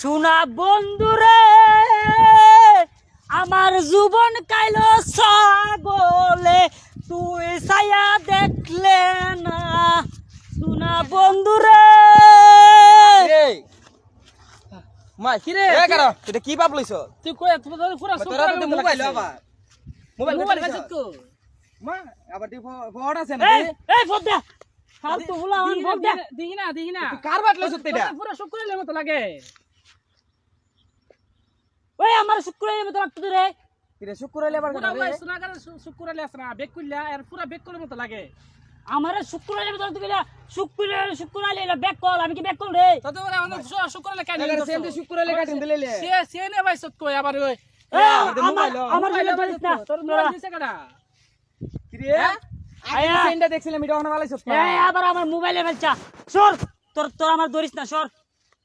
শোনা বন্ধুরে আমার জীবন কাইল সাগলে তুই ছায়া দেখলে না। শোনা বন্ধুরে। মা কি রে এ কারা এটা কি লইছ? তুই কই তুই তো পুরা তোরা তো মোবাইল আবার। মোবাইল মোবাইল কাছে তো। মা আবার তুই ফোন আছে না এই এই ফদ্দা ফালতু হুলা হন ফদ্দা দিহি না দিহি না। কার বাট লইছ এটা পুরা শুক্রের মতো লাগে। ওই আমার শুক্রবার মতো লাগতো রে। কিরে শুক্র আবার পুরা ওই সোনাগার বেক কইলা আর পুরা বেক করার মতো লাগে। আমার শুক্রবার মতো এলা ব্যাক কল আমি কি কল রে? সেম শুক্র হইলে কাটিন দিলে সে সে নে ভাই সত কই আবার ওই আমার আমার ধরিস না তোর মোবাইল দিছে কেডা? কিরে? আয়া। আয়া সেন্ডা দেখছিলাম এটা ওখানে ভালোই সত্য এই আবার আমার মোবাইলে বেলচা সর তোর তোর আমার ধরিস না সর।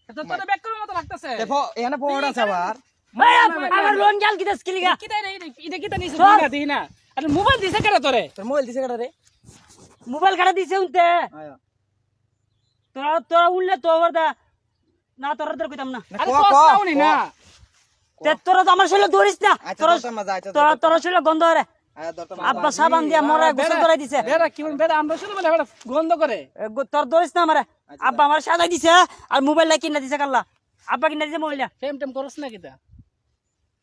তো তোর বেক করার মতো লাগতেছে। দেখো এখানে ফোন আছে আবার। আমার লোন জাল কি দেশ কিলিগা কি দেই রে এটা কি নিছে চল। দিহি না দিহি না। আর মোবাইল দিছে কেডা তোরে? তোর মোবাইল দিছে কেডা রে? মোবাইল কাটা দিছে উনতে আয়া। তোরা তোরা উনলে তো ওর দা না তোরা তোর কইতাম না। আরে ক, কষ্ট ক, হওনি না। তে তোরা তো আমার শরীরে ধরিস না। তোরা দরটা মজা তোরা তোর শরীরে গন্ধ রে। আব্বা সাবান দিয়া মরা গোসল করাই দিছে। বেড়া কি বেড়া আমরা শুধু মানে বেড়া গন্ধ করে। তোর ধরিস না আমারে। আব্বা আমার সাজাই দিছে আর মোবাইলটা কিনা দিছে কাল্লা। আব্বা কিনা দিছে মোবাইলটা ফেম টেম করছ না কিটা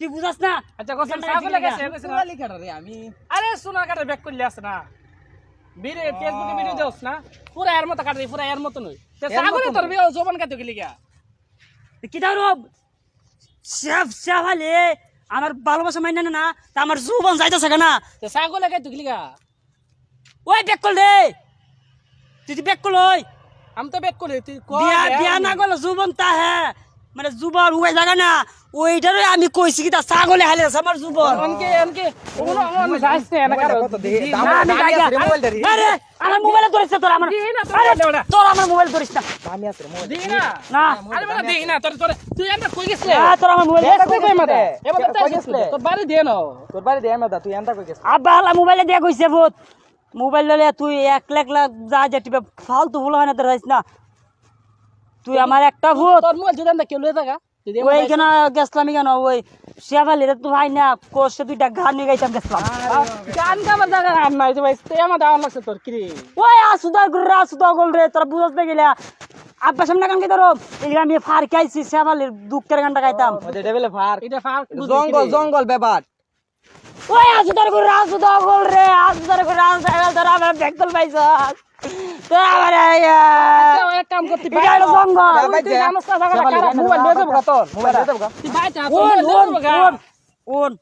তুই বুঝাস না? আচ্ছা লাগাইছে কইছে না মোবাইল কেডা রে আমি আরে সোনা কাটা ব্যাক করলে আছে না। ভিডিও ফেসবুকে ভিডিও দেওস না? পুরা এর মতো কাটে পুরা এর মতো নই তো ছাগলে তোর বিয়ে জোবান কাটে গেলি গা কি দাও শেফ শেফ আলে আমার ভালোবাসা মাইনা না না তা আমার জীবন যাইতেছে কেনা? তো ছাগল লাগাই তো গেলি গা ওই ব্যাক কল রে তুই ব্যাক কল ওই। আমি তো ব্যাক করি তুই বিয়া বিয়া না গেল জীবন তা হে। মানে যুবন ওই জায়গা না। ওইটারে আমি কইছি কি তা ছাগলে হালে আছে আমার যুবন অনকে অনকে ওনো অন যাইছে না কারও কত দেখি দাম আমি দামি আছে মোবাইল দারি আরে আমার মোবাইলে ধরিস না তোর আমার না আরে, তোর আমার মোবাইল ধরিস না। দামি আছে মোবাইল দিই না। না। আরে বলা দিই না তোর তোর তুই এন্ড কই গেছলে? আ, তোর আমার মোবাইল এটা কই কই মাদা গেছিলে? এবার কই গেছিলে? তোর বাড়ি দিয়ে নাও। তোর বাড়ি দে আমি তুই এন্ডা কই গেছ আব্বা হালা মোবাইলে দিয়া কইছে ভূত। মোবাইল ললে তুই এক লাখ লাখ যা যা টিপে ফালতু ভুল হয় না তোর না। তুই আমার একটা ভূত। তোর মোবাইল যদি আমরা কেউ লয়ে থাকা যদি ওই কেন গেছলাম কেন ওই শেফালি রে তুই ভাই না কোষে দুইটা গান নিয়ে গাইতাম গেছলাম। গান গাবার জায়গা আর নাই যে ভাই তুই আমার দাওয়ান লাগছে তোর কি ওই আসুদা গুরু আসুদা গোল রে তোর বুঝতে না গেলা। আব্বা সামনে গান গাইতাম এই গান আমি ফার খাইছি শেফালির দুঃখের গানটা গাইতাম। ওই ডেভিলে ফার। এটা ফার জঙ্গল জঙ্গল ব্যাপার। ওই আসুদার গুরু আসুদা গোল রে আসুদার গুরু আসুদা তোরা আমার দেখতল পাইছ তোরা আমার আইয়া এক কাম করতে এটা হলো জঙ্গল। ভাই তুই জানোস না জায়গাটা কারা মোবাইল লয়ে যাব তোর মোবাইল দে দেবো তুই বাইটা ওন ওন ওন ওন।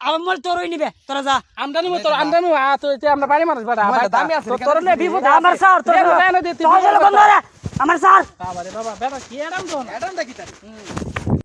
আমার তোর ওই নিবে। তোরা যা। আমদানি মতো আমদানি আ তো এটা আমরা বাড়ি মানুষ বাড়া মোবাইলটা দামি আছে। তোর নে বিপদ আমার স্যার তোর নে তুই তোর আমার স্যার। বাবা রে বাবা বেটা কি এরম দন ম্যাডাম দেখি তার